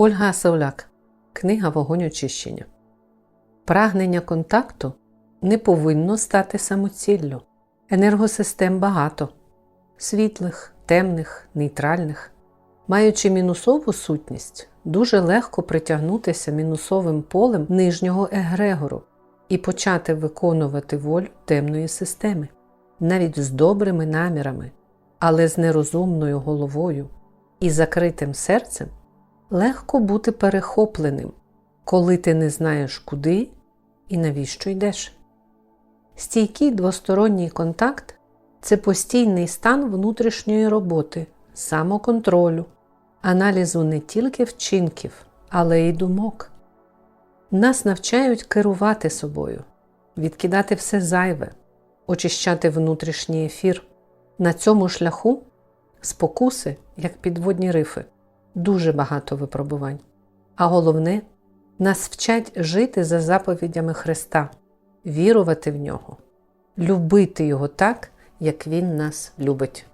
Ольга Сауляк. Книга Вогонь очищення. Прагнення контакту не повинно стати самоціллю. Енергосистем багато світлих, темних, нейтральних. Маючи мінусову сутність, дуже легко притягнутися мінусовим полем нижнього егрегору і почати виконувати волю темної системи, навіть з добрими намірами, але з нерозумною головою і закритим серцем легко бути перехопленим, коли ти не знаєш куди і навіщо йдеш. Стійкий двосторонній контакт це постійний стан внутрішньої роботи, самоконтролю, аналізу не тільки вчинків, але й думок. Нас навчають керувати собою, відкидати все зайве, очищати внутрішній ефір. На цьому шляху спокуси, як підводні рифи, дуже багато випробувань. А головне, нас вчать жити за заповідями Христа, вірувати в нього, любити Його так, як Він нас любить.